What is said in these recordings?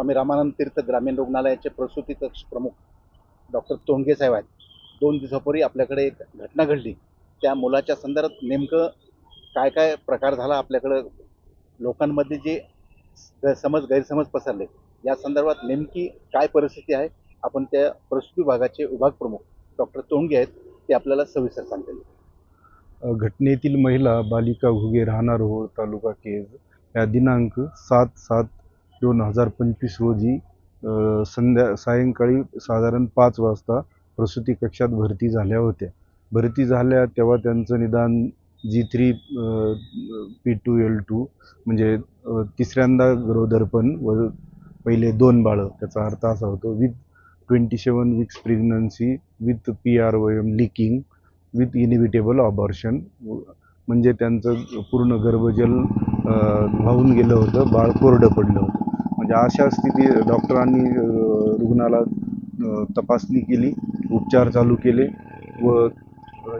स्वामी रामानंद तीर्थ ग्रामीण रुग्णालयाचे प्रसूती कक्ष प्रमुख डॉक्टर तोंडगे साहेब आहेत. दोन दिवसापूर्वी आपल्याकडे एक घटना घडली. त्या मुलाच्या संदर्भात नेमकं काय काय प्रकार झाला? आपल्याकडं लोकांमध्ये जे समज गैरसमज पसरले या संदर्भात नेमकी काय परिस्थिती आहे? आपण त्या प्रसूती विभागाचे विभाग प्रमुख डॉक्टर तोंडगे आहेत ते आपल्याला सविस्तर सांगतील. घटनेतील महिला बालिका घुगे राहणार रोड तालुका केज. या दिनांक सात सात दोन हजार पंचवीस रोजी संध्या सायंकाळी साधारण पाच वाजता प्रसूती कक्षात भरती झाल्या होत्या. भरती झाल्या तेव्हा त्यांचं निदान G three P two L two म्हणजे तिसऱ्यांदा गरोदरपण व पहिले दोन बाळं त्याचा अर्थ असा होतो with twenty seven weeks pregnancy with P R O M leaking with inevitable abortion म्हणजे त्यांचं पूर्ण गर्भजल वाहून गेलं होतं बाळ कोरडं पडलं होतं. म्हणजे अशा स्थिती डॉक्टरांनी रुग्णाला तपासणी केली उपचार चालू केले व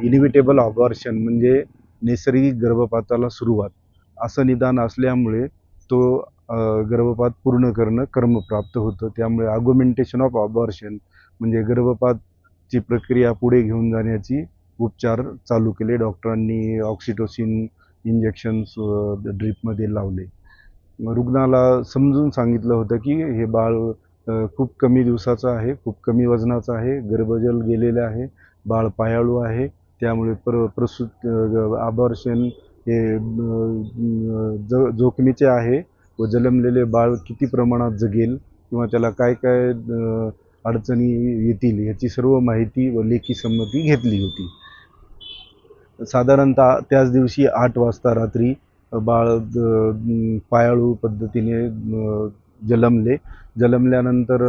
इनिव्हिटेबल ऑबॉर्शन म्हणजे नैसर्गिक गर्भपाताला सुरुवात. असं निदान असल्यामुळे तो गर्भपात पूर्ण करणं कर्मप्राप्त होतं. त्यामुळे आगोमेंटेशन ऑफ ऑबॉर्शन म्हणजे गर्भपातची प्रक्रिया पुढे घेऊन जाण्याची उपचार चालू केले. डॉक्टरांनी ऑक्सिटोसिन इंजेक्शन्स ड्रीपमध्ये लावले. रुग्णाला समजून सांगितलं होतं की हे बाळ खूप कमी दिवसाचं आहे खूप कमी वजनाचं आहे गर्भजल गेलेलं आहे बाळ पायाळू आहे त्यामुळे प्र प्रसूत आबॉर्शन हे ज जोखमीचे आहे व जन्मलेले बाळ किती प्रमाणात जगेल किंवा त्याला काय काय अडचणी येतील याची सर्व माहिती व लेखी संमती घेतली होती. साधारणतः त्याच दिवशी आठ वाजता रात्री बाळ पायाळू पद्धतीने जलमले जन्मले. जन्मल्यानंतर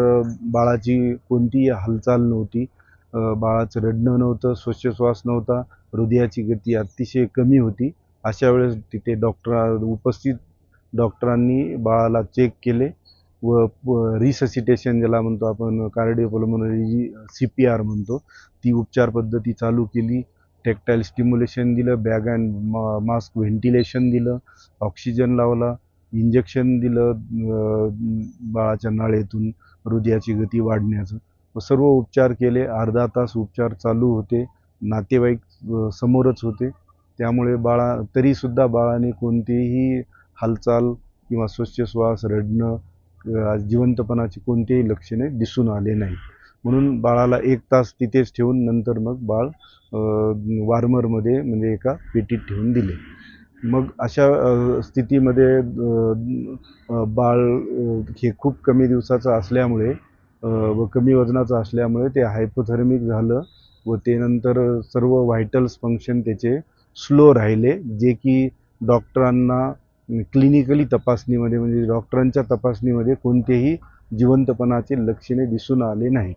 बाळाची कोणतीही हालचाल नव्हती. बाळाचं रडणं नव्हतं श्वासोच्छ्वास नव्हता. हृदयाची गती अतिशय कमी होती. अशा वेळेस तिथे डॉक्टर उपस्थित डॉक्टरांनी बाळाला चेक केले व रिससिटेशन ज्याला म्हणतो आपण कार्डिओपल्मोनरी सी पी आर म्हणतो ती उपचार पद्धती चालू केली. टेक्टाईल स्टिम्युलेशन दिलं बॅग अँड मा मास्क व्हेंटिलेशन दिलं ऑक्सिजन लावला इंजेक्शन दिलं बाळाच्या नाळेतून हृदयाची गती वाढण्याचं. व सर्व उपचार केले. अर्धा तास उपचार चालू होते. नातेवाईक समोरच होते. त्यामुळे बाळा तरीसुद्धा बाळाने कोणतीही हालचाल किंवा श्वास रडणं जिवंतपणाची कोणतीही लक्षणे दिसून आले नाहीत. म्हणून बाळाला एक तास तिथेच ठेवून नंतर मग बाळ वार्मरमध्ये म्हणजे एका पेटीत ठेवून दिले. मग अशा स्थितीमध्ये बाळ हे खूप कमी दिवसाचं असल्यामुळे व कमी वजनाचं असल्यामुळे ते हायपोथर्मिक झालं व ते नंतर सर्व व्हायटल्स फंक्शन त्याचे स्लो राहिले जे की डॉक्टरांना क्लिनिकली तपासणीमध्ये म्हणजे डॉक्टरांच्या तपासणीमध्ये कोणतेही जिवंतपणाचे लक्षणे दिसून आले नाही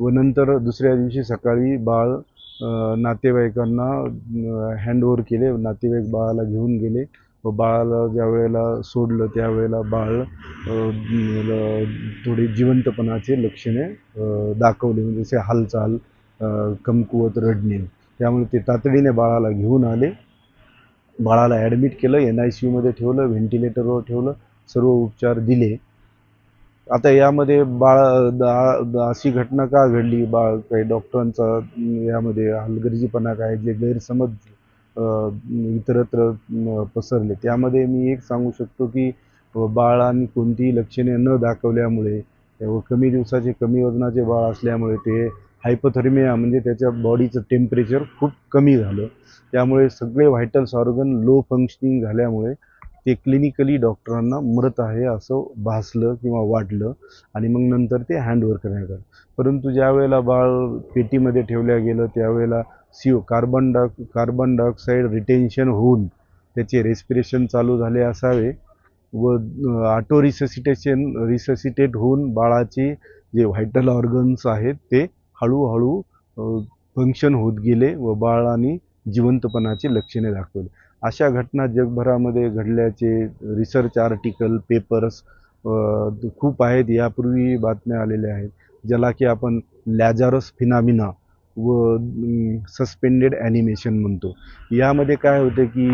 व नंतर दुसऱ्या दिवशी सकाळी बाळ नातेवाईकांना हँडओव्हर केले. नातेवाईक बाळाला घेऊन गेले व बाळाला ज्या वेळेला सोडलं त्यावेळेला बाळ थोडी जिवंतपणाचे लक्षणे दाखवले. म्हणजे जसे हालचाल कमकुवत रडणे. त्यामुळे ते तातडीने बाळाला घेऊन आले. बाळाला ॲडमिट केलं एन आय सी यूमध्ये ठेवलं व्हेंटिलेटरवर ठेवलं सर्व उपचार दिले. आता यामध्ये बाळ दा- अशी घटना का घडली? बाळ काही डॉक्टरांचा यामध्ये हलगर्जीपणा काय? जे गैरसमज इतरत्र पसरले. त्यामध्ये मी एक सांगू शकतो की बाळांनी कोणतीही लक्षणे न दाखवल्यामुळे व कमी दिवसाचे कमी वजनाचे बाळ असल्यामुळे ते हायपोथर्मिया म्हणजे त्याच्या बॉडीचं टेम्परेचर खूप कमी झालं. त्यामुळे सगळे व्हायटल्स ऑर्गन लो फंक्शनिंग झाल्यामुळे ते क्लिनिकली डॉक्टरांना मृत आहे असं भासलं किंवा वाटलं आणि मग नंतर ते हँडओव्हर करण्यात आलं. परंतु ज्यावेळेला बाळ पेटीमध्ये ठेवल्या गेलं त्यावेळेला सी कार्बन डाय कार्बन डायऑक्साईड रिटेन्शन होऊन त्याचे रेस्पिरेशन चालू झाले असावे व ऑटो रिससिटेशन रिससिटेट होऊन बाळाचे जे व्हायटल ऑर्गन्स आहेत ते हळूहळू फंक्शन होत गेले व बाळाने जिवंतपणाची लक्षणे दाखवली. अशा घटना जगभरामध्ये घडल्याचे रिसर्च आर्टिकल पेपर्स खूप आहेत. यापूर्वी बातम्या आलेल्या आहेत. ज्याला की आपण लॅजारस फिनामिना व सस्पेंडेड ॲनिमेशन म्हणतो. यामध्ये काय होतं की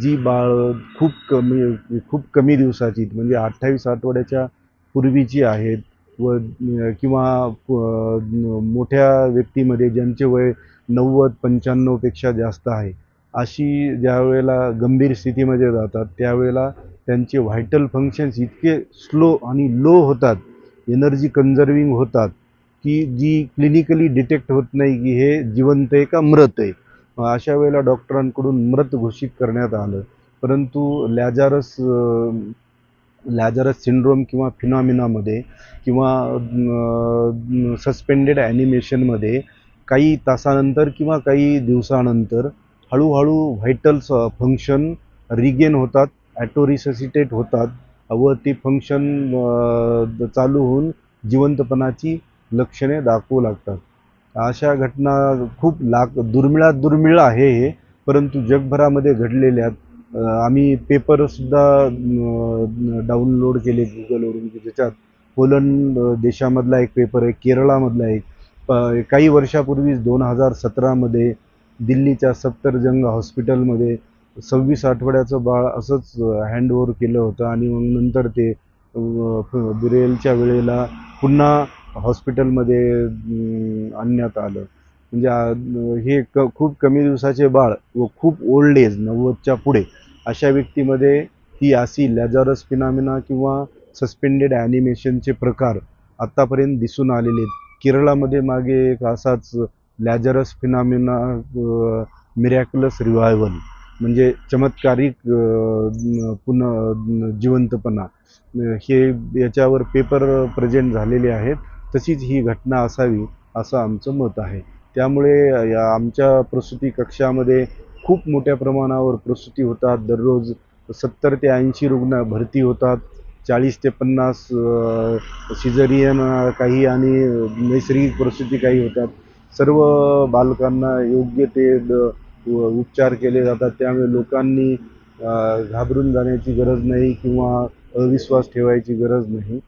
जी बाळ खूप कमी खूप कमी दिवसाची म्हणजे अठ्ठावीस आठवड्याच्या पूर्वीची आहेत व किंवा मोठ्या व्यक्तीमध्ये ज्यांचे वय नव्वद पंच्याण्णवपेक्षा जास्त आहे. अशी ज्या वेळेला गंभीर स्थितीमध्ये जातात त्यावेळेला त्यांचे व्हायटल फंक्शन्स इतके स्लो आणि लो होतात एनर्जी कन्झर्विंग होतात की जी क्लिनिकली डिटेक्ट होत नाही की हे जिवंत आहे का मृत आहे. अशा वेळेला डॉक्टरांकडून मृत घोषित करण्यात आलं. परंतु लॅजारस लॅजारस सिंड्रोम किंवा फिनॉमिनामध्ये किंवा सस्पेंडेड ॲनिमेशनमध्ये काही तासानंतर किंवा काही दिवसानंतर हळूहळू व्हायटल्स फंक्शन रिगेन होतात ॲटोरिससिटेट होतात व ते फंक्शन चालू होऊन जिवंतपणाची लक्षणे दाखवू लागतात. अशा घटना खूप लाख दुर्मिळात दुर्मिळ आहे हे परंतु जगभरामध्ये घडलेल्या आम्ही पेपरसुद्धा डाउनलोड केले गुगलवरून की ज्याच्यात पोलंड देशामधला एक पेपर आहे केरळामधला एक काही वर्षापूर्वीच दोन हजार सतरामध्ये दिल्लीच्या सफदरजंग हॉस्पिटलमध्ये सव्वीस आठवड्याचं बाळ असंच हँडओव्हर केलं होतं आणि मग नंतर ते बिरेलच्या वेळेला पुन्हा हॉस्पिटलमध्ये आणण्यात आलं. म्हणजे हे क खूप कमी दिवसाचे बाळ व खूप ओल्ड एज नव्वदच्या पुढे अशा व्यक्तीमध्ये ही अशी लॅझारस फिनामिना किंवा सस्पेंडेड ॲनिमेशनचे प्रकार आत्तापर्यंत दिसून आलेले आहेत. केरळामध्ये मागे एक असाच लॅजरस फिनामिना मिरॅक्युलस रिव्हायवल म्हणजे चमत्कारिक uh, पुन पुन्हा जिवंतपणा. हे याच्यावर पेपर प्रेझेंट झालेले आहेत. तशीच ही घटना असावी असं आमचं मत आहे. त्यामुळे या आमच्या प्रसूती कक्षामध्ये खूप मोठ्या प्रमाणावर प्रसूती होतात. दररोज सत्तर ते ऐंशी रुग्ण भरती होतात. चाळीस ते पन्नास uh, सिझरियन काही आणि नैसर्गिक प्रसूती काही होतात. सर्व बालकांना योग्य ते उपचार केले जातात. त्यामुळे लोकांनी घाबरून जाण्याची गरज नाही किंवा अविश्वास ठेवायची गरज नाही.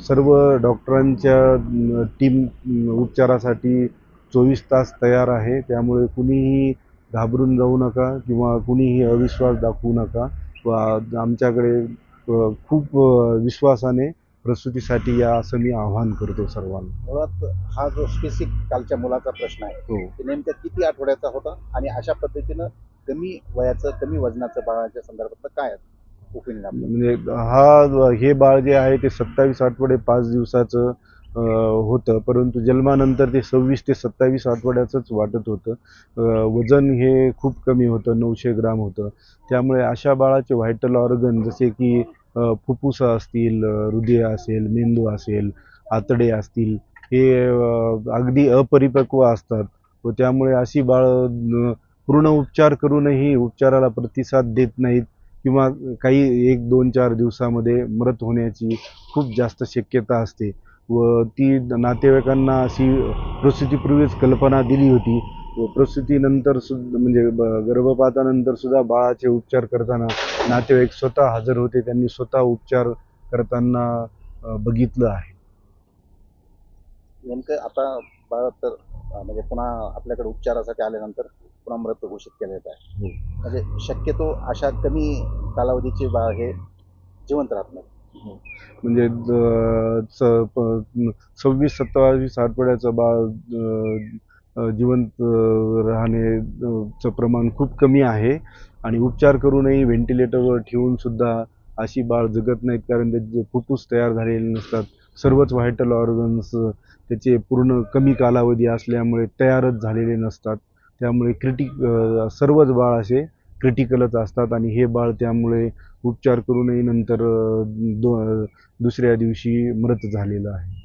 सर्व डॉक्टरांच्या टीम उपचारासाठी चोवीस तास तयार आहे. त्यामुळे कुणीही घाबरून जाऊ नका किंवा कुणीही अविश्वास दाखवू नका. आमच्याकडे खूप विश्वासाने प्रसूतीसाठी या असं मी आवाहन करतो सर्वांना. मुळात हा जो स्पेसिफिक कालच्या मुलाचा प्रश्न आहे हो. ते नेमक्या किती आठवड्याचा होता आणि अशा पद्धतीनं कमी वयाचं कमी वजनाचं बाळाच्या संदर्भातलं काय ओपिनियन आपलं म्हणजे हा हे बाळ जे आहे ते सत्तावीस आठवडे पाच दिवसाचं अं, होतं. परंतु जन्मानंतर ते सव्वीस ते सत्तावीस आठवड्याचंच वाटत होतं. अं, वजन हे खूप कमी होतं नऊशे ग्राम होतं. त्यामुळे अशा बाळाचे व्हायटल ऑर्गन जसे की फुफ्फुस असतील हृदय असेल मेंदू असेल आतडे असतील हे अगदी अपरिपक्व असतात. व त्यामुळे अशी बाळं पूर्ण उपचार करूनही उपचाराला प्रतिसाद देत नाहीत किंवा काही एक दोन चार दिवसामध्ये मृत होण्याची खूप जास्त शक्यता असते. व ती नातेवाईकांना अशी प्रसूतीपूर्वीच कल्पना दिली होती. प्रसूतीनंतर सुद्धा म्हणजे गर्भपातानंतर सुद्धा बाळाचे उपचार करताना नातेवाईक स्वतः हजर होते. त्यांनी स्वतः उपचार करताना बघितलं आहे. नेमकं आता बाळ तर म्हणजे पुन्हा आपल्याकडे उपचारासाठी आल्यानंतर पुन्हा मृत घोषित केलेलं आहे. हो. म्हणजे शक्यतो अशा कमी कालावधीचे बाळ हे जिवंत राहत नाही म्हणजे स- प- सव्वीस सत्तावीस आठवड्याचं बाळ जिवंत अ, राहणे चं प्रमाण खूप कमी आहे. आणि उपचार करूनही व्हेंटिलेटरवर ठेवूनसुद्धा अशी बाळ जगत नाहीत. कारण त्याचे फुफ्फुस तयार झालेले नसतात. सर्वच व्हायटल ऑर्गन्स त्याचे पूर्ण कमी कालावधी असल्यामुळे तयारच झालेले नसतात. त्यामुळे क्रिटिक सर्वच बाळ असे क्रिटिकलच असतात. आणि हे बाळ त्यामुळे उपचार करूनही नंतर दो दुसऱ्या दिवशी मृत झालेलं आहे.